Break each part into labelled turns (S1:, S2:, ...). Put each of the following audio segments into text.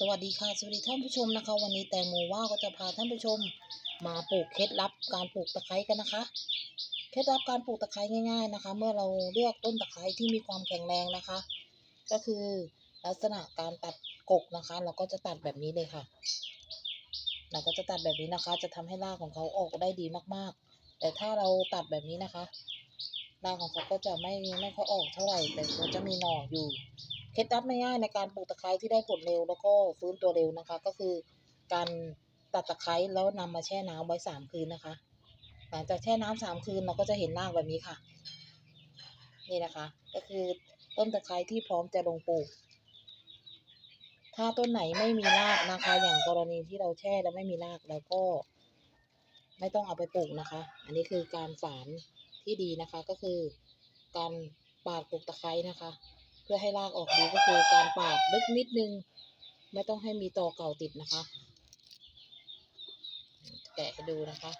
S1: สวัสดีค่ะ สวัสดีท่านผู้ชมนะคะ วันนี้แตงโมว่าก็จะพาท่านผู้ชม มาปลูกเคล็ดลับการปลูกตะไคร้กันนะคะ เคล็ดลับการปลูกตะไคร้ง่าย ๆนะคะ เมื่อเราเลือกต้นตะไคร้ที่มีความแข็งแรงนะคะ ก็คือลักษณะการตัดกกนะคะ เราก็จะตัดแบบนี้เลยค่ะ เราก็จะตัดแบบนี้นะคะ จะทำให้รากของเขาออกได้ดีมากๆ แต่ถ้าเราตัดแบบนี้นะคะรากของเขาก็จะไม่ไม่ค่อยออกเท่าไหร่แต่เขาจะมีหน่ออยู่ เคล็ดลับง่ายในการปลูกตะไคร้ที่ได้ผลเร็วแล้วก็ฟื้นตัวเร็วนะคะ ก็คือการตัดตะไคร้แล้วนำมาแช่น้ำไว้สามคืนนะคะ หลังจากแช่น้ำสามคืนเราก็จะเห็นรากแบบนี้ค่ะ นี่นะคะ ก็คือต้นตะไคร้ที่พร้อมจะลงปลูก ถ้าต้นไหนไม่มีรากนะคะ อย่างกรณีที่เราแช่แล้วไม่มีรากเราก็ ไม่ต้องเอาไปปลูกนะคะ อันนี้คือการฝานที่ดีนะคะ ก็คือการปาดปลูกตะไคร้นะคะ เพื่อให้รากออกดีก็คือการปาดลึกนิดนึง ไม่ต้องให้มีตอเก่าติดนะคะ แกะให้ดูนะคะ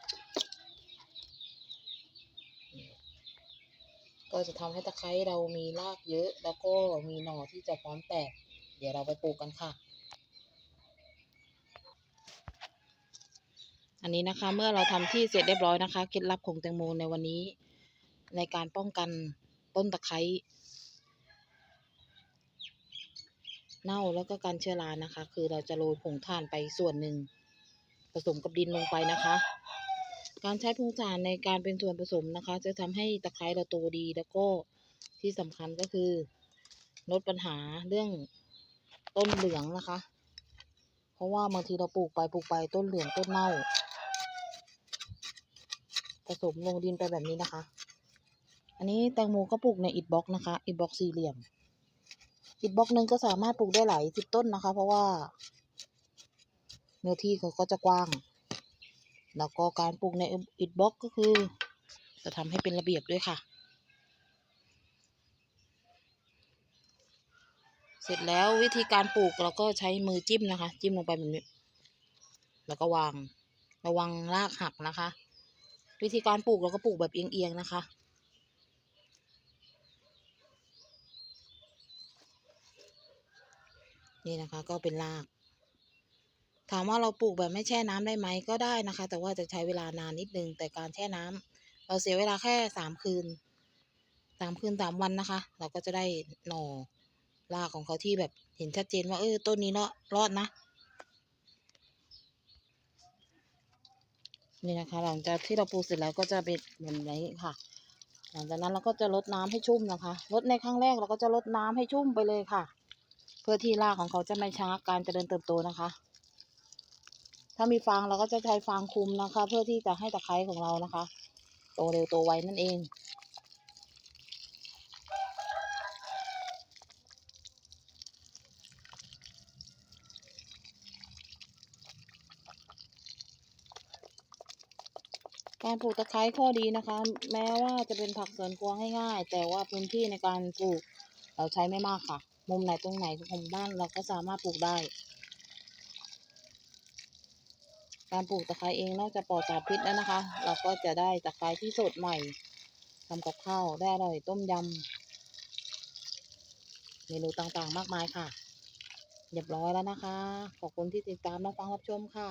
S1: ก็จะทำให้ตะไคร้เรามีรากเยอะ แล้วก็มีหน่อที่จะพร้อมแตก เดี๋ยวเราไปปลูกกันค่ะอันนี้นะคะเมื่อเราทำที่เสร็จเรียบร้อยนะคะเคล็ดลับของแตงโมในวันนี้ ในการป้องกันต้นตะไคร้ เน่าแล้วก็การเชื้อรานะคะ คือเราจะโรยผงถ่านไปส่วนหนึ่งผสมกับดินลงไปนะคะ การใช้ผงถ่านในการเป็นส่วนผสมนะคะ จะทำให้ตะไคร้เราโตดีแล้วก็ที่สำคัญก็คือลดปัญหาเรื่องต้นเหลืองนะคะ เพราะว่าบางทีเราปลูกไปปลูกไปต้นเหลืองต้นเน่า ผสมลงดินไปแบบนี้นะคะ อันนี้แตงโมก็ปลูกในอิฐบล็อกนะคะอิฐบล็อกสี่เหลี่ยม อิฐบล็อกหนึ่งก็สามารถปลูกได้หลายสิบต้นนะคะ เพราะว่า เนื้อที่เขาก็จะกว้าง แล้วก็การปลูกในอิฐบล็อกก็คือ จะทำให้เป็นระเบียบด้วยค่ะ เสร็จแล้ววิธีการปลูกเราก็ใช้มือจิ้มนะคะ จิ้มลงไปแบบนี้ แล้วก็วางระวังรากหักนะคะ วิธีการปลูกเราก็ปลูกแบบเอียงๆนะคะ นี่นะคะ ก็เป็นราก ถามว่าเราปลูกแบบไม่แช่น้ำได้ไหมก็ได้นะคะ แต่ว่าจะใช้เวลานานนิดนึง แต่การแช่น้ำเราเสียเวลาแค่สามคืนสามคืนสามวันนะคะ เราก็จะได้หน่อรากของเขาที่แบบเห็นชัดเจนว่าเออต้นนี้เนาะรอดนะนี่นะคะ หลังจากที่เราปลูกเสร็จแล้วก็จะเป็นแบบนี้ค่ะ หลังจากนั้นเราก็จะลดน้ำให้ชุ่มนะคะลดในครั้งแรกเราก็จะลดน้ำให้ชุ่มไปเลยค่ะ พื่อที่รากของเขาจะไม่ช้าการเจริญเติบโตนะคะ ถ้ามีฟางเราก็จะใช้ฟางคุมนะคะ เพื่อที่จะให้ตะไคร้ของเรานะคะ โตเร็วโตไวนั่นเองการปลูกตะไคร้ข้อดีนะคะ แม้ว่าจะเป็นผักสวนครัวง่ายๆ แต่ว่าพื้นที่ในการปลูกเราใช้ไม่มากค่ะ มุมไหนตรงไหนของบ้านเราก็สามารถปลูกได้ การปลูกตะไคร้เองนอกจากปลอดสารพิษแล้วนะคะ เราก็จะได้ตะไคร้ที่สดใหม่ทำกับข้าวได้อร่อยต้มยำเมนูต่างๆ มากมายค่ะเรียบร้อยแล้วนะคะ ขอบคุณที่ติดตามรับฟังรับชมค่ะ